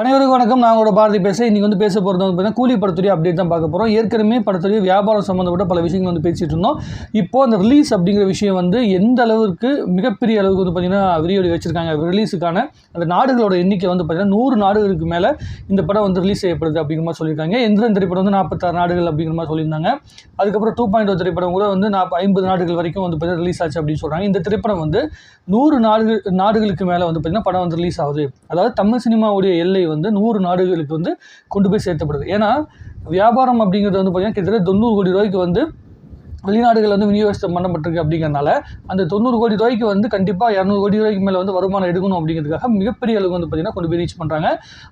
அனைவருக்கும் வணக்கம். நான் உங்களோட பாரதி பேச இன்றைக்கி வந்து பேச போகிறது வந்து பார்த்தீங்கன்னா கூலி படத்துடைய அப்டேட் தான் பார்க்க போகிறோம் ஏற்கனவே படத்துடைய வியாபாரம் சம்மந்தப்பட்ட பல விஷயங்கள் வந்து பேசிகிட்டு இருந்தோம். இப்போ அந்த ரிலீஸ் அப்படிங்கிற விஷயம் வந்து எந்த அளவுக்கு மிகப்பெரிய அளவுக்கு வந்து பார்த்திங்கன்னா விரிவடை வச்சுருக்காங்க. ரிலீஸுக்கான அந்த நாடுகளோட எண்ணிக்கை வந்து பார்த்திங்கன்னா நூறு நாடுகளுக்கு மேலே இந்த படம் வந்து ரிலீஸ் செய்யப்படுது அப்படிங்கிற மாதிரி சொல்லியிருக்காங்க. எந்திரன் திரைப்படம் வந்து நாற்பத்தாறு நாடுகள் அப்படிங்கிற மாதிரி சொல்லியிருந்தாங்க. அதுக்கப்புறம் டூ பாயிண்ட் oh திரைப்படம் கூட வந்து நாற்ப ஐம்பது நாடுகள் வரைக்கும் வந்து பார்த்தீங்கன்னா ரிலீஸ் ஆச்சு அப்படின்னு சொல்கிறாங்க இந்த திரைப்படம் வந்து நூறு நாடுகள் நாடுகளுக்கு மேலே வந்து பார்த்திங்கன்னா படம் வந்து ரிலீஸ் ஆகுது. அதாவது தமிழ் சினிமாவுடைய எல்லை வந்து நூறு நாடுகளுக்கு வந்து கொண்டு போய் சேர்த்தப்படுது. ஏன்னா வியாபாரம் அப்படிங்கிறது வந்து பார்த்திங்கன்னா கிட்டத்தட்ட தொண்ணூறு கோடி ரூபாய்க்கு வந்து வெளிநாடுகள் வந்து விநியோகம் பண்ணப்பட்டிருக்கு அப்படிங்கிறனால அந்த தொண்ணூறு கோடி ரூபாய்க்கு வந்து கண்டிப்பாக இரநூறு கோடி ரூபாய்க்கு மேலே வந்து வருமானம் எடுக்கணும் அப்படிங்கிறதுக்காக மிகப்பெரிய அளவுக்கு வந்து பார்த்திங்கன்னா கொண்டு போய் ரீச் பண்ணுறாங்க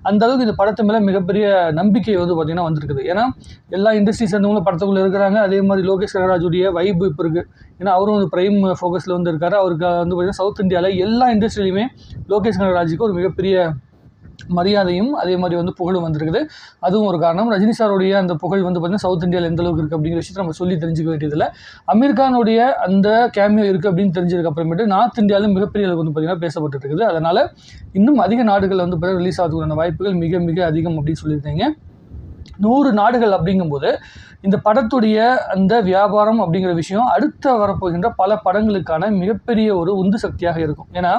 அந்த அளவுக்கு இந்த படத்து மேலே மிகப்பெரிய நம்பிக்கை வந்து பார்த்திங்கன்னா வந்திருக்குது. ஏன்னா எல்லா இண்டஸ்ட்ரி சேர்ந்தவங்களும் படத்துக்குள்ளே இருக்கிறாங்க. அதே மாதிரி லோகேஷ் கனராஜுடைய வைப்பு இப்போ இருக்குது ஏன்னா அவரும் வந்து பிரைம் ஃபோக்கஸில் வந்து இருக்கார். அவருக்கு வந்து பார்த்திங்கன்னா சவுத் இந்தியாவில் எல்லா இண்டஸ்ட்ரியிலையுமே லோகேஷ் கனராஜுக்கு ஒரு மிகப்பெரிய மரியாதையும் அதே மாதிரி வந்து புகழும் வந்திருக்குது. அதுவும் ஒரு காரணம். ரஜினி சாருடைய அந்த புகழ் வந்து பார்த்திங்கன்னா சவுத் இந்தியாவில் எந்த அளவுக்கு இருக்குது அப்படிங்கிற விஷயத்தை நம்ம சொல்லி தெரிஞ்சுக்க வேண்டியதில்லை. அமீர்கானுடைய அந்த கேமியோ இருக்குது அப்படின்னு தெரிஞ்சதுக்கு அப்புறமேட்டு நார்த் இந்தியாவிலும் மிகப்பெரிய அளவுக்கு வந்து பார்த்திங்கன்னா பேசப்பட்டு இருக்குது அதனால் இன்னும் அதிக நாடுகள் வந்து பார்த்தீங்கன்னா ரிலீஸ் ஆகிறதுக்கான வாய்ப்புகள் மிக மிக அதிகம் அப்படின்னு சொல்லியிருந்தீங்க நூறு நாடுகள் அப்படிங்கும்போது இந்த படத்துடைய அந்த வியாபாரம் அப்படிங்கிற விஷயம் அடுத்த வரப்போகின்ற பல படங்களுக்கான மிகப்பெரிய ஒரு உந்து சக்தியாக இருக்கும். ஏன்னா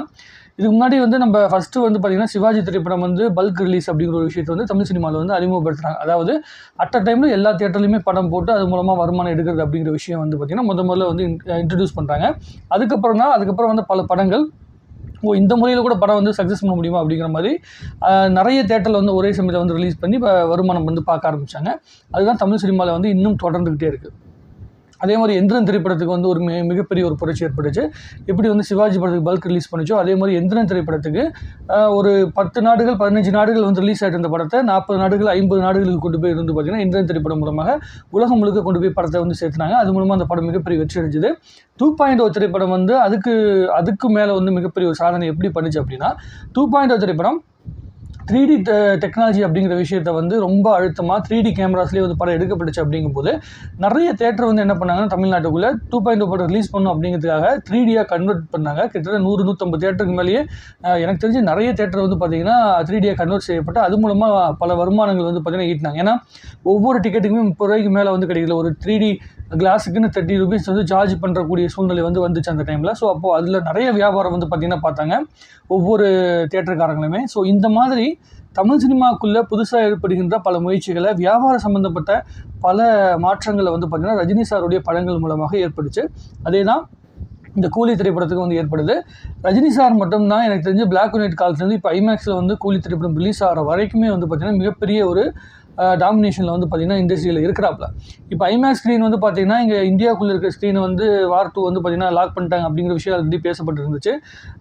இதுக்கு முன்னாடி வந்து நம்ம ஃபஸ்ட்டு வந்து பார்த்திங்கன்னா சிவாஜி திரைப்படம் வந்து பல்க் ரிலீஸ் அப்படிங்கிற ஒரு விஷயத்தை வந்து தமிழ் சினிமாவில் வந்து அறிமுகப்படுத்துகிறாங்க அதாவது அட் அ டைமில் எல்லா தேட்டர்லையுமே படம் போட்டு அது மூலமாக வருமானம் எடுக்கிறது அப்படிங்கிற விஷயம் வந்து பார்த்திங்கன்னா முத முதல்ல வந்து இன்ட்ரடியூஸ் பண்ணுறாங்க அதுக்கப்புறம் தான் அதுக்கப்புறம் வந்து பல படங்கள். ஓ இந்த முறையில் கூட படம் வந்து சக்ஸஸ் பண்ண முடியுமா அப்படிங்கிற மாதிரி நிறைய தேட்டரில் வந்து ஒரே சமயத்தில் வந்து ரிலீஸ் பண்ணி இப்போ வருமானம் வந்து பார்க்க ஆரம்பித்தாங்க அதுதான் தமிழ் சினிமாவில் வந்து இன்னும் தொடர்ந்துக்கிட்டே இருக்குது அதே மாதிரி எந்திரன் திரைப்படத்துக்கு வந்து ஒரு மிக மிகப்பெரிய ஒரு புரட்சி ஏற்பட்டுச்சு. எப்படி வந்து சிவாஜி படத்துக்கு பல்க் ரிலீஸ் பண்ணிச்சோ அதே மாதிரி எந்திரன் திரைப்படத்துக்கு ஒரு பத்து நாடுகள் பதினஞ்சு நாடுகள் வந்து ரிலீஸ் ஆகிட்டு இருந்த படத்தை நாற்பது நாடுகள் ஐம்பது நாடுகளுக்கு கொண்டு போய் இருந்து பார்த்தீங்கன்னா எந்திரன் திரைப்படம் மூலமாக உலகம் முழுக்க கொண்டு போய் படத்தை வந்து சேர்த்துனாங்க. அது மூலமாக அந்த படம் மிகப்பெரிய வெற்றி அடைஞ்சது. டூ பாயிண்ட் ஓ திரைப்படம் வந்து அதுக்கு அதுக்கு மேலே வந்து மிகப்பெரிய ஒரு சாதனை எப்படி பண்ணுச்சு அப்படின்னா டூ பாயிண்ட் ஓ திரைப்படம் த்ரீ டி டெக்னாலஜி அப்படிங்கிற விஷயத்தை வந்து ரொம்ப அழுத்தமாக த்ரீ டி கேமராஸ்லேயே வந்து படம் எடுக்கப்பட்டுச்சு அப்படிங்கும் போது நிறைய தேட்டர் வந்து என்ன பண்ணாங்கன்னா தமிழ்நாட்டுக்குள்ளே டூ பாயிண்ட் oh படம் ரிலீஸ் பண்ணும் அப்படிங்கிறதுக்காக த்ரீ டியாக கன்வெர்ட் பண்ணாங்க. கிட்டத்தட்ட நூறு நூற்றம்பது தேட்டருக்கு மேலேயே எனக்கு தெரிஞ்சு நிறைய தேட்டர் வந்து பார்த்தீங்கன்னா த்ரீ டியாக கன்வெர்ட் செய்யப்பட்டு அது மூலமாக பல வருமானங்கள் வந்து பார்த்தீங்கன்னா ஈட்டினாங்க. ஏன்னா ஒவ்வொரு டிக்கெட்டுக்குமே முப்பது ரூபாய்க்கு மேலே வந்து கிடைக்கல. ஒரு த்ரீ டி கிளாஸுக்குன்னு தேர்ட்டி ருபீஸ் வந்து சார்ஜ் பண்ணுறக்கூடிய சூழ்நிலை வந்து வந்துச்சு அந்த டைமில் ஸோ அப்போது அதில் நிறைய வியாபாரம் வந்து பார்த்திங்கன்னா பார்த்தாங்க. ஒவ்வொரு தேட்டருக்காரங்களுமே ஸோ இந்த மாதிரி தமிழ் சினிமாக்குள்ளே புதுசாக ஏற்படுகின்ற பல முயற்சிகளை வியாபார சம்மந்தப்பட்ட பல மாற்றங்களை வந்து பார்த்திங்கன்னா ரஜினி சாருடைய படங்கள் மூலமாக ஏற்பட்டுச்சு அதே தான் இந்த கூலி திரைப்படத்துக்கு வந்து ஏற்படுது. ரஜினி சார் மட்டும்தான் எனக்கு தெரிஞ்சு பிளாக் அண்ட் ஒயிட் காலத்துலேருந்து இப்போ ஐமேக்ஸில் வந்து கூலி திரைப்படம் ரிலீஸ் ஆகிற வரைக்குமே வந்து பார்த்திங்கன்னா மிகப்பெரிய ஒரு டாமினேஷனில் வந்து பார்த்திங்கன்னா இண்டஸ்ட்ரியில் இருக்கிறாப்புல. இப்போ ஐமேக்ஸ் ஸ்க்ரீன் வந்து பார்த்திங்கன்னா இங்கே இந்தியாவுக்குள்ளே இருக்கிற ஸ்க்ரீனை வந்து வார் டூ வந்து பார்த்திங்கன்னா லாக் பண்ணிட்டாங்க அப்படிங்கிற விஷயம் ஆல்ரெடி பேசப்பட்டு இருந்துச்சு.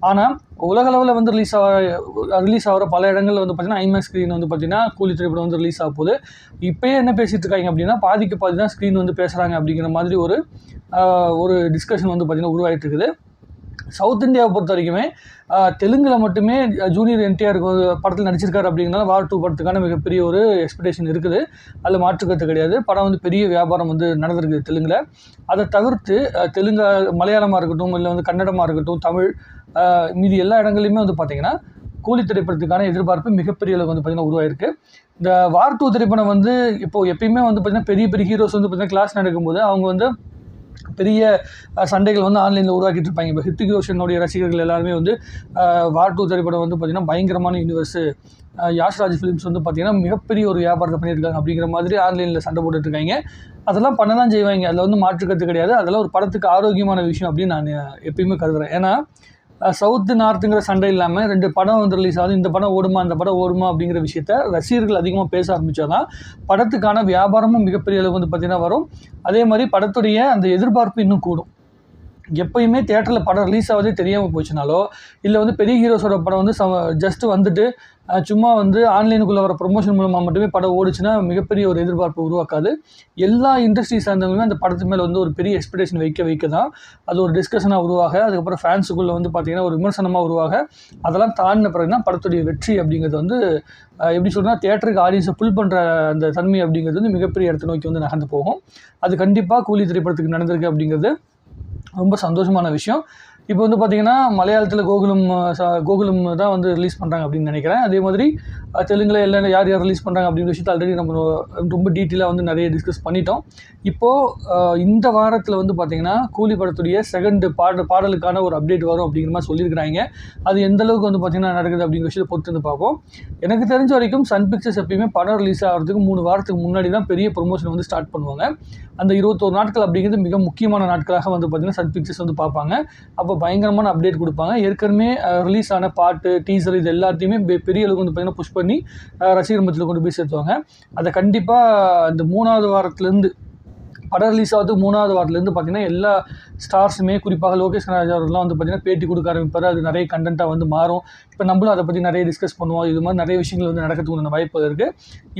ஆனால் உலகளவில் வந்து ரிலீஸ் ஆக ரிலீஸ் ஆகிற பல இடங்களில் வந்து பார்த்திங்கன்னா ஐமேக்ஸ் ஸ்க்ரீன் வந்து பார்த்திங்கன்னா கூலி திரைப்படம் வந்து ரிலீஸ் ஆக போகுது. இப்போயே என்ன பேசிகிட்டு இருக்காங்க அப்படின்னா பாதிக்கு பாதி தான் ஸ்க்ரீன் வந்து பேசுகிறாங்க அப்படிங்கிற மாதிரி ஒரு ஒரு டிஸ்கஷன் வந்து பார்த்திங்கன்னா உருவாகிட்டு இருக்குது. சவுத் இந்தியாவை பொறுத்த வரைக்குமே தெலுங்கில் மட்டுமே ஜூனியர் என்டிஆர் படத்தில் நடிச்சிருக்காரு அப்படிங்கிறனால வார் டூ படத்துக்கான மிகப்பெரிய ஒரு எக்ஸ்பெக்டேஷன் இருக்குது. அதில் மாற்றுக்கிறது கிடையாது. படம் வந்து பெரிய வியாபாரம் வந்து நடந்திருக்கு தெலுங்கில். அதை தவிர்த்து ஆஹ், தெலுங்கு மலையாளமாக இருக்கட்டும் இல்லை வந்து கன்னடமாக இருக்கட்டும் தமிழ் மீதி எல்லா இடங்கள்லையுமே வந்து பார்த்திங்கன்னா கூலி திரைப்படத்துக்கான எதிர்பார்ப்பு மிகப்பெரிய அளவுக்கு வந்து பார்த்திங்கன்னா உருவாயிருக்கு. இந்த வார் டூ திரைப்படம் வந்து இப்போ எப்பயுமே வந்து பார்த்திங்கன்னா பெரிய பெரிய ஹீரோஸ் வந்து பார்த்திங்கன்னா கிளாஸ் நடக்கும்போது அவங்க வந்து பெரிய சண்டைகள் வந்து ஆன்லைனில் உருவாக்கிட்டு இருப்பாங்க. இப்போ ஹித்திக் ரோஷனுடைய ரசிகர்கள் எல்லாருமே வந்து வார் டூ திரைப்படம் வந்து பார்த்திங்கன்னா பயங்கரமான யூனிவர்ஸு யாஷ்ராஜ் ஃபிலிம்ஸ் வந்து பார்த்திங்கன்னா மிகப்பெரிய ஒரு வியாபாரத்தை பண்ணியிருக்காங்க அப்படிங்கிற மாதிரி ஆன்லைனில் சண்டை போட்டுட்ருக்காங்க அதெல்லாம் பண்ண தான் செய்வாங்க. அதில் வந்து மாற்றுக்கிறது கிடையாது. அதெல்லாம் ஒரு படத்துக்கு ஆரோக்கியமான விஷயம் அப்படின்னு நான் எப்பயுமே கருதுகிறேன் ஏன்னா சவுத்து நார்த்துங்கிற சண்டை இல்லாமல் ரெண்டு படம் வந்து ரிலீஸ் ஆகுது. இந்த படம் ஓடுமா அந்த படம் ஓடுமா அப்படிங்கிற விஷயத்த ரசிகர்கள் அதிகமாக பேச ஆரம்பித்தாதான் படத்துக்கான வியாபாரமும் மிகப்பெரிய அளவு வந்து பார்த்திங்கன்னா வரும். அதே மாதிரி படத்துடைய அந்த எதிர்பார்ப்பு இன்னும் கூடும். எப்பயுமே தேட்டரில் படம் ரிலீஸ் ஆகுதே தெரியாமல் போச்சுனாலோ இல்லை வந்து பெரிய ஹீரோஸோட படம் வந்து ஜஸ்ட்டு வந்துட்டு சும்மா வந்து ஆன்லைனுக்குள்ளே வர ப்ரொமோஷன் மூலமாக மட்டுமே படம் ஓடிச்சுன்னா மிகப்பெரிய ஒரு எதிர்பார்ப்பு உருவாக்காது. எல்லா இண்டஸ்ட்ரி சார்ந்தவங்களுமே அந்த படத்து மேலே வந்து ஒரு பெரிய எக்ஸ்பெக்டேஷன் வைக்க வைக்க தான் அது ஒரு டிஸ்கஷனாக உருவாக அதுக்கப்புறம் ஃபேன்ஸுக்குள்ளே வந்து பார்த்திங்கன்னா ஒரு விமர்சனமாக உருவாக. அதெல்லாம் தாண்டின பிறகுனா படத்துடைய வெற்றி அப்படிங்கிறது வந்து எப்படி சொல்றேன்னா தேட்டருக்கு ஆடியன்ஸை புல் பண்ணுற அந்த தன்மை அப்படிங்கிறது வந்து மிகப்பெரிய இடத்தை நோக்கி வந்து நகர்ந்து போகும். அது கண்டிப்பாக கூலி திரைப்படத்துக்கு நடந்திருக்கு அப்படிங்கிறது ரொம்ப சந்தோஷமான விஷயம். இப்போ வந்து பார்த்தீங்கன்னா மலையாளத்தில் கோகுலம் ச- கோகுலம் தான் வந்து ரிலீஸ் பண்ணுறாங்க அப்படின்னு நினைக்கிறேன். அதே மாதிரி தெலுங்கில் எல்லாம் யார் யார் ரிலீஸ் பண்ணுறாங்க அப்படிங்கிற விஷயத்தை ஆல்ரெடி நம்ம ரொம்ப டீட்டெயிலாக வந்து நிறைய டிஸ்கஸ் பண்ணிட்டோம். இப்போது இந்த வாரத்தில் வந்து பார்த்திங்கன்னா கூலி படத்துடைய செகண்ட் பாட பாடலுக்கான ஒரு அப்டேட் வரும் அப்படிங்கிற மாதிரி சொல்லியிருக்கிறாங்க. அது எந்த அளவுக்கு வந்து பார்த்திங்கன்னா நடக்குது அப்படிங்கிற விஷயத்தை பொறுத்து வந்து பார்ப்போம். எனக்கு தெரிஞ்ச வரைக்கும் சன் பிக்சர்ஸ் எப்பயுமே படம் ரிலீஸ் ஆகிறதுக்கு மூணு வாரத்துக்கு முன்னாடி தான் பெரிய ப்ரொமோஷன் வந்து ஸ்டார்ட் பண்ணுவாங்க. அந்த இருபத்தோரு நாட்கள் அப்படிங்கிறது மிக முக்கியமான நாட்களாக வந்து பார்த்திங்கன்னா சன் பிக்சர்ஸ் வந்து பார்ப்பாங்க. அப்போ பயங்கரமான அப்டேட் கொடுப்பாங்க. ஏற்கனவே ரிலீஸ் ஆன பாட்டு டீசர் இது எல்லாத்தையுமே பெ- பெரிய அளவுக்கு வந்து பார்த்திங்கன்னா புஷ் பண்ணி பண்ணி ரசிகர் மத்தியில் கொண்டு போய் சேர்த்துவாங்க. அதை கண்டிப்பாக இந்த மூணாவது வாரத்துலேருந்து படம் ரிலீஸ் ஆகிறதுக்கு மூணாவது வாரத்துலேருந்து பார்த்தீங்கன்னா எல்லா ஸ்டார்ஸுமே குறிப்பாக லோகேஷ் கனராஜ் அவர்கள்லாம் வந்து பார்த்திங்கன்னா பேட்டி கொடுக்க ஆரம்பிப்பார். அது நிறைய கண்டென்ட்டாக வந்து மாறும். இப்போ நம்மளும் அதை பற்றி நிறைய டிஸ்கஸ் பண்ணுவோம். இது மாதிரி நிறைய விஷயங்கள் வந்து நடக்கிறதுக்கு வாய்ப்பு இருக்குது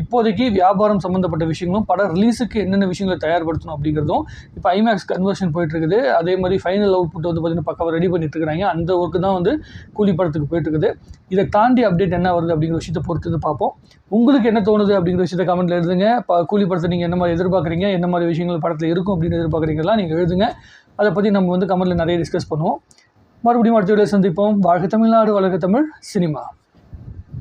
இப்போதைக்கு வியாபாரம் சம்மந்தப்பட்ட விஷயங்களும் படம் ரிலீஸுக்கு என்னென்ன விஷயங்களை தயார்படுத்தணும் அப்படிங்கிறதும் இப்போ ஐமேக்ஸ் கன்வர்ஷன் போயிட்டு இருக்குது அதே மாதிரி ஃபைனல் அவுட்புட் வந்து பார்த்தீங்கன்னா பக்கம் ரெடி பண்ணிட்டுருக்காங்க அந்த ஒர்க்கு தான் வந்து கூலி படத்துக்கு போயிட்டு இருக்குது இதை தாண்டி அப்டேட் என்ன வருது அப்படிங்கிற விஷயத்தை பொறுத்து பார்ப்போம். உங்களுக்கு என்ன தோணுது அப்படிங்கிற விஷயத்த கமெண்ட்ல எழுதுங்க. ப- கூலி படத்தை நீங்கள் என்ன மாதிரி எதிர்பார்க்குறீங்க என்ன மாதிரி விஷயங்கள் படத்தில் இருக்கும் அப்படின்னு எதிர்பார்க்குறீங்களா நீங்கள் எழுதுங்க. அதை பற்றி நம்ம வந்து கமெண்ட்டில் நிறைய டிஸ்கஸ் பண்ணுவோம். மறுபடியும் அடுத்த வீடியோ சந்திப்போம். வாழ்க தமிழ்நாடு வழக்கு தமிழ் சினிமா.